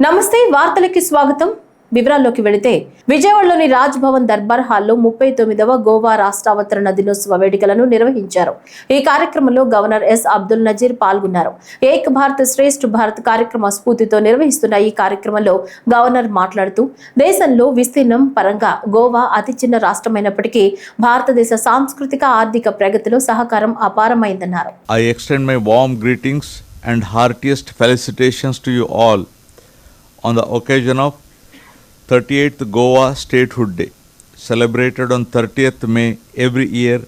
నమస్తే వార్తలకి స్వాగతం. వివరాల్లోకి వెళితే విజయవాడలోని రాజ్ భవన్ దర్బార్ హాల్లో ముప్పై తొమ్మిదవ గోవా రాష్ట్రావతరణ దినోత్సవ వేడుకలను నిర్వహించారు. ఈ కార్యక్రమంలో గవర్నర్ ఎస్. అబ్దుల్ నజీర్ పాల్గొన్నారు. ఏక్ భారత్ శ్రేష్ఠ భారత్ కార్యక్రమ స్ఫూర్తితో నిర్వహిస్తున్న ఈ కార్యక్రమంలో గవర్నర్ మాట్లాడుతూ దేశంలో విస్తీర్ణం పరంగా గోవా అతి చిన్న రాష్ట్రమైనప్పటికీ భారతదేశ సాంస్కృతిక ఆర్థిక ప్రగతిలో సహకారం అపారమైందన్నారు. I extend my warm greetings and heartiest felicitations to you all on the occasion of 38th Goa Statehood Day, celebrated on 30th May every year,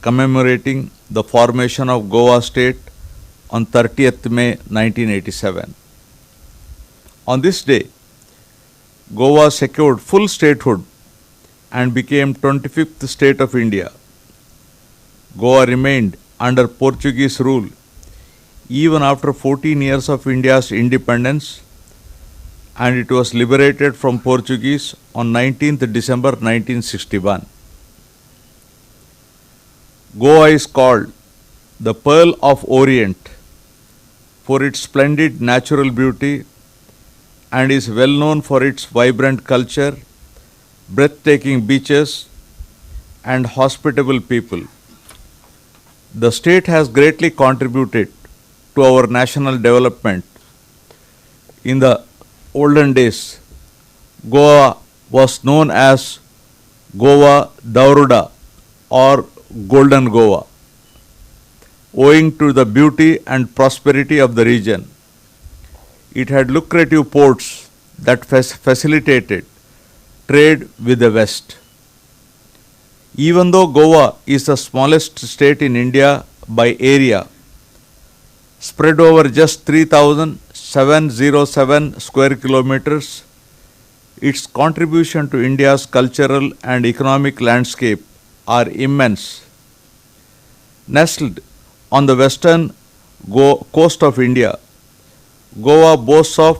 commemorating the formation of Goa State on 30th May 1987. On this day, Goa secured full statehood and became 25th state of India. Goa remained under Portuguese rule even after 14 years of India's independence and it was liberated from Portuguese on 19th December 1961. Goa is called the Pearl of Orient for its splendid natural beauty and is well known for its vibrant culture, breathtaking beaches, and hospitable people. The state has greatly contributed to our national development. In the olden days, Goa was known as Goa Dauruda or Golden Goa, owing to the beauty and prosperity of the region. It had lucrative ports that facilitated trade with the West. Even though Goa is the smallest state in India by area, spread over just 3,707 square kilometers, its contribution to India's cultural and economic landscape are immense. Nestled on the western go- coast of India, Goa boasts of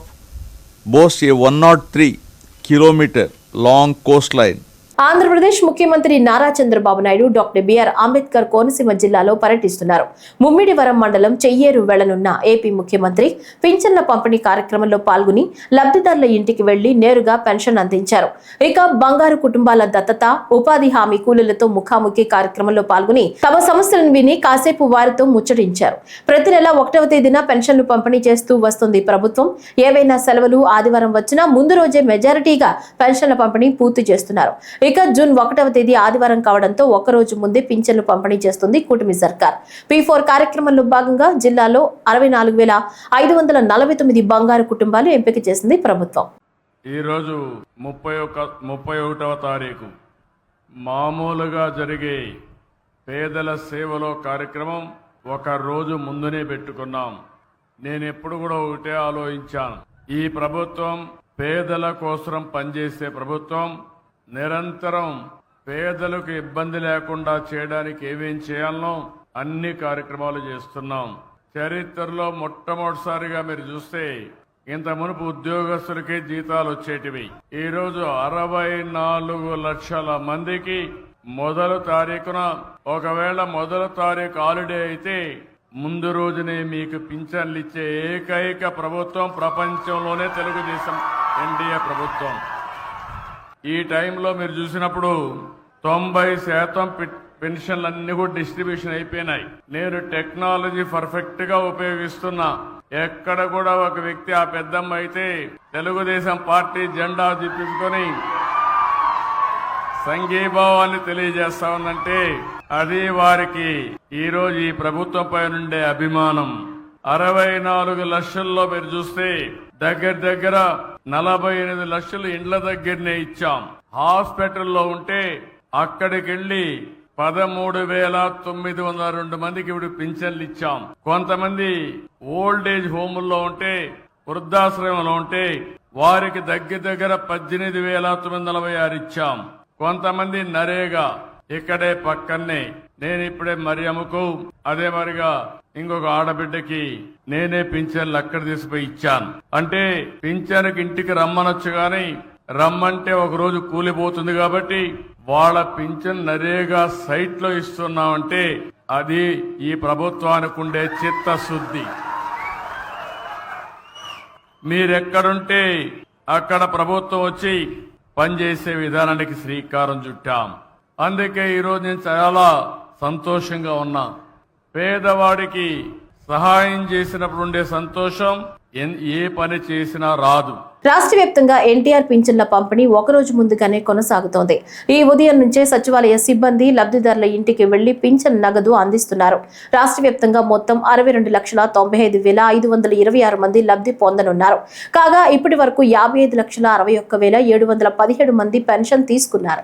boasts a 103 kilometer long coastline Andhra Pradesh ముఖ్యమంత్రి Nara Chandrababu Naidu doctor BR Ambedkar Konaseema జిల్లాలో పర్యటిస్తున్నారు. ముమ్మిడివరం మండలం Cheyyeru వెళ్ళనున్న AP ముఖ్యమంత్రి పింఛన్ల పంపిణీ కార్యక్రమంలో పాల్గొని లబ్ధిదారుల ఇంటికి వెళ్ళి నేరుగా పెన్షన్ అందించారు. ఇక బంగారు కుటుంబాల దత్తత ఉపాధి హామీ కూలీలతో ముఖాముఖి కార్యక్రమంలో పాల్గొని తమ సమస్యలను విని కాసేపు వారితో ముచ్చటించారు. ప్రతి నెల ఒకటవ తేదీన పెన్షన్లు పంపిణీ చేస్తూ వస్తుంది ప్రభుత్వం. ఏవైనా సెలవులు ఆదివారం వచ్చినా ముందు రోజే మెజారిటీగా పెన్షన్ల పంపిణీ పూర్తి చేస్తున్నారు. ఇక జూన్ ఒకటవ తేదీ ఆదివారం కావడంతో ఒక్కరోజు రోజు ముందే పింఛన్లు పంపిణీ చేస్తుంది కూటమి సర్కార్. పి ఫోర్ కార్యక్రమంలో భాగంగా జిల్లాలో అరవై నాలుగు వేల ఐదు వందల నలభై తొమ్మిది బంగారు కుటుంబాలు ఎంపిక చేసింది ప్రభుత్వం. ఈరోజు ముప్పై ఒక ముప్పై ఒకటవ తారీఖు. మామూలుగా జరిగే పేదల సేవలో కార్యక్రమం ఒక రోజు ముందునే పెట్టుకున్నాం. నేను ఎప్పుడు కూడా ఒకటే ఆలోచించాను. ఈ ప్రభుత్వం పేదల కోసం పనిచేసే ప్రభుత్వం నిరంతరం పేదలకు ఇబ్బంది లేకుండా చేయడానికి ఏమేం చేయాలనో అన్ని కార్యక్రమాలు చేస్తున్నాం. చరిత్రలో మొట్టమొదటిసారిగా మీరు చూస్తే ఇంత మునుపు ఉద్యోగస్తులకే జీతాలు వచ్చేటివి. ఈ రోజు అరవై నాలుగు లక్షల మందికి మొదలు తారీఖున ఒకవేళ మొదలు తారీఖు హాలిడే అయితే ముందు రోజునే మీకు పింఛన్లు ఇచ్చే ఏకైక ప్రభుత్వం ప్రపంచంలోనే తెలుగుదేశం ఎన్డీఏ ప్రభుత్వం. ఈ టైంలో మీరు చూసినప్పుడు తొంభై శాతం పెన్షన్లు అన్ని కూడా డిస్ట్రిబ్యూషన్ అయిపోయినాయి. నేను టెక్నాలజీ పర్ఫెక్ట్గా ఉపయోగిస్తున్నా ఎక్కడ కూడా ఒక వ్యక్తి ఆ పెద్దమ్మ అయితే తెలుగుదేశం పార్టీ జెండా చూపించుకొని సంఘీభావాన్ని తెలియజేస్తా ఉందంటే అది వారికి ఈరోజు ఈ ప్రభుత్వం పైన ఉండే అభిమానం. అరవై నాలుగు లక్షల్లో మీరు చూస్తే దగ్గర దగ్గర నలభై ఎనిమిది లక్షలు ఇండ్ల దగ్గరనే ఇచ్చాం. హాస్పిటల్లో ఉంటే అక్కడికి వెళ్ళి పదమూడు వేల తొమ్మిది వందల రెండు మందికి ఇప్పుడు పింఛన్లు ఇచ్చాం. కొంతమంది ఓల్డ్ ఏజ్ హోముల్లో ఉంటే వృద్ధాశ్రమంలో ఉంటే వారికి దగ్గర దగ్గర పద్దెనిమిది వేల తొమ్మిది నలభై ఆరు ఇచ్చాం. కొంతమంది నరేగా ఇక్కడే పక్కనే నేను ఇప్పుడే మరియమ్మకు అదే మరిగా ఇంకొక ఆడబిడ్డకి నేనే పింఛన్లు అక్కడ తీసిపోయి ఇచ్చాను. అంటే పింఛన్కి ఇంటికి రమ్మనొచ్చు గాని రమ్మంటే ఒక రోజు కూలిపోతుంది కాబట్టి వాళ్ళ పింఛన్ నరేగా సైట్లో ఇస్తున్నామంటే అది ఈ ప్రభుత్వానికి ఉండే చిత్తశుద్ధి. మీరెక్కడుంటే అక్కడ ప్రభుత్వం వచ్చి పనిచేసే విధానానికి శ్రీకారం చుట్టాం. అందుకే ఈరోజు నేను చాలా సంతోషంగా ఉన్నా. పేదవాడికి సహాయం చేసినప్పుడు ఉండే సంతోషం ఏ పని చేసినా రాదు. రాష్ట్ర వ్యాప్తంగా ఎన్టీఆర్ పింఛన్ల పంపిణీ ఒక రోజు ముందుగానే కొనసాగుతోంది. ఈ ఉదయం నుంచే సచివాలయ సిబ్బంది లబ్ధిదారుల ఇంటికి వెళ్ళి పింఛన్ నగదు అందిస్తున్నారు. రాష్ట్ర వ్యాప్తంగా మొత్తం అరవై రెండు లక్షల తొంభై ఐదు వేల ఐదు వందల ఇరవై ఆరు మంది లబ్ధి పొందనున్నారు. కాగా ఇప్పటి వరకు యాభై ఐదు లక్షల అరవై ఒక్క వేల ఏడు వందల పదిహేడు మంది పెన్షన్ తీసుకున్నారు.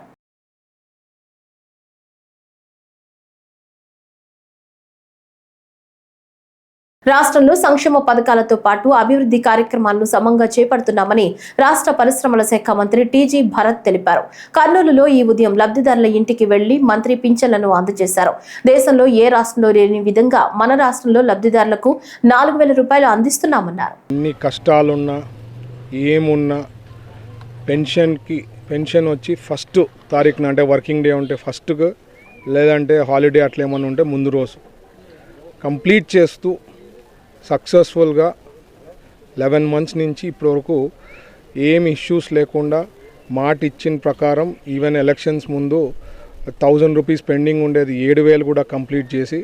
రాష్ట్రంలో సంక్షేమ పథకాలతో పాటు అభివృద్ధి కార్యక్రమాలను సమంగా చేపడుతున్నామని రాష్ట్ర పరిశ్రమల శాఖ మంత్రి టీజీ భరత్ తెలిపారు. కర్నూలులో ఈ ఉదయం లబ్ధిదారుల ఇంటికి వెళ్ళి మంత్రి పింఛన్లను అందజేశారు. దేశంలో ఏ రాష్ట్రంలో లేని విధంగా మన రాష్ట్రంలో లబ్ధిదారులకు నాలుగు వేల రూపాయలు అందిస్తున్నామన్నారు. ఎన్ని కష్టాలున్నా ఏమున్నా పెన్షన్కి పెన్షన్ వచ్చి ఫస్ట్ తారీఖున అంటే వర్కింగ్ డే ఉంటే ఫస్ట్కు లేదంటే హాలిడే అట్లా ఏమన్నా ఉంటే ముందు రోజు. కంప్లీట్ చేస్తూ సక్సెస్ఫుల్గా లెవెన్ మంత్స్ నుంచి ఇప్పటివరకు ఏం ఇష్యూస్ లేకుండా మాట ఇచ్చిన ప్రకారం ఈవెన్ ఎలక్షన్స్ ముందు థౌజండ్ రూపీస్ పెండింగ్ ఉండేది. ఏడు వేలు కూడా కంప్లీట్ చేసి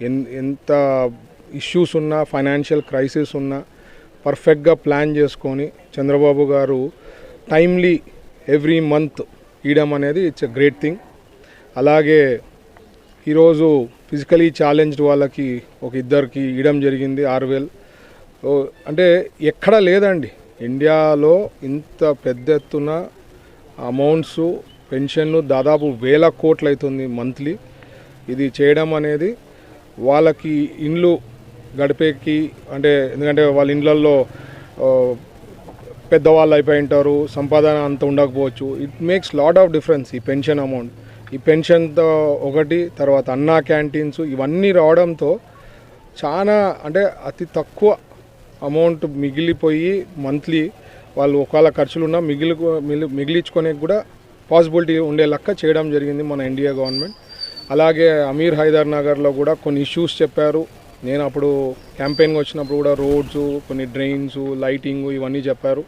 ఎన్ ఎంత ఇష్యూస్ ఉన్నా ఫైనాన్షియల్ క్రైసిస్ ఉన్నా పర్ఫెక్ట్గా ప్లాన్ చేసుకొని చంద్రబాబు గారు టైమ్లీ ఎవ్రీ మంత్ ఇవ్వడం అనేది ఇట్స్ అ గ్రేట్ థింగ్ అలాగే ఈరోజు ఫిజికలీ ఛాలెంజ్డ్ వాళ్ళకి ఒక ఇద్దరికి ఇవ్వడం జరిగింది ఆరు వేలు అంటే ఎక్కడా లేదండి. ఇండియాలో ఇంత పెద్ద ఎత్తున అమౌంట్స్ పెన్షన్లు దాదాపు వేల కోట్లు అవుతుంది మంత్లీ. ఇది చేయడం అనేది వాళ్ళకి ఇండ్లు గడిపేకి అంటే ఎందుకంటే వాళ్ళ ఇండ్లల్లో పెద్దవాళ్ళు అయిపోయి ఉంటారు సంపాదన అంత ఉండకపోవచ్చు. It makes lot of difference ఈ పెన్షన్ అమౌంట్. ఈ పెన్షన్తో ఒకటి తర్వాత అన్నా క్యాంటీన్స్ ఇవన్నీ రావడంతో చాలా అంటే అతి తక్కువ అమౌంట్ మిగిలిపోయి మంత్లీ వాళ్ళు ఒకవేళ ఖర్చులున్నా మిగిలి మిగిలి మిగిలించుకునే కూడా పాసిబిలిటీ ఉండే లెక్క చేయడం జరిగింది మన ఇండియా గవర్నమెంట్. అలాగే అమీర్ హైదర్ నగర్లో కూడా కొన్ని ఇష్యూస్ చెప్పారు. నేను అప్పుడు క్యాంపెయిన్కి వచ్చినప్పుడు కూడా రోడ్స్ కొన్ని డ్రైన్స్ లైటింగ్ ఇవన్నీ చెప్పారు.